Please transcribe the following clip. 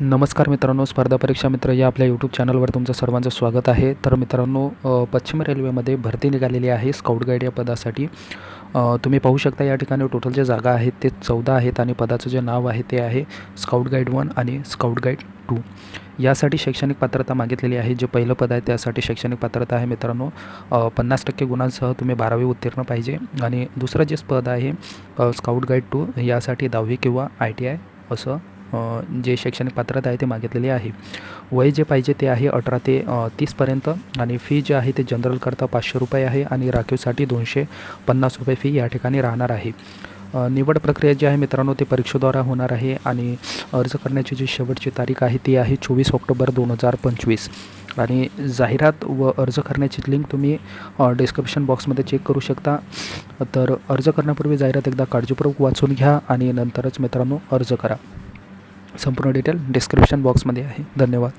नमस्कार मित्रांनो स्पर्धा परीक्षा मित्र या आपल्या यूट्यूब चॅनलवर तुमचं सर्वांचं स्वागत आहे. तर मित्रांनो पश्चिम रेल्वेमध्ये भरती निघालेली आहे स्काउट गाईड या पदासाठी. तुम्ही पाहू शकता या ठिकाणी टोटल जे जागा आहेत ते चौदा आहेत आणि पदाचं जे नाव आहे ते आहे स्काउट गाईड वन आणि स्काउट गाईड टू यासाठी शैक्षणिक पात्रता मागितलेली आहे. जे पहिलं पद आहे त्यासाठी शैक्षणिक पात्रता आहे मित्रांनो. पन्नास टक्के गुणांसह तुम्ही बारावी उत्तीर्ण पाहिजे. आणि दुसरं जे पद आहे स्काउट गाईड टू यासाठी दहावी किंवा आय टी आय असं जे शैक्षणिक पात्रता आहे ते मागितलेली आहे. वय जे पाहिजे ते आहे अठरा ते तीसपर्यंत आणि फी जे आहे ते जनरलकरता पाचशे रुपये आहे आणि राखीवसाठी दोनशे पन्नास रुपये फी या ठिकाणी राहणार आहे. निवड प्रक्रिया जी आहे मित्रांनो ते परीक्षेद्वारा होणार आहे आणि अर्ज करण्याची जी शेवटची तारीख आहे ती आहे चोवीस ऑक्टोबर दोन हजार पंचवीस. आणि जाहिरात व अर्ज करण्याची लिंक तुम्ही डिस्क्रिप्शन बॉक्समध्ये चेक करू शकता. तर अर्ज करण्यापूर्वी जाहिरात एकदा काळजीपूर्वक वाचून घ्या आणि नंतरच मित्रांनो अर्ज करा. संपूर्ण डिटेल डिस्क्रिप्शन बॉक्समध्ये आहे. धन्यवाद.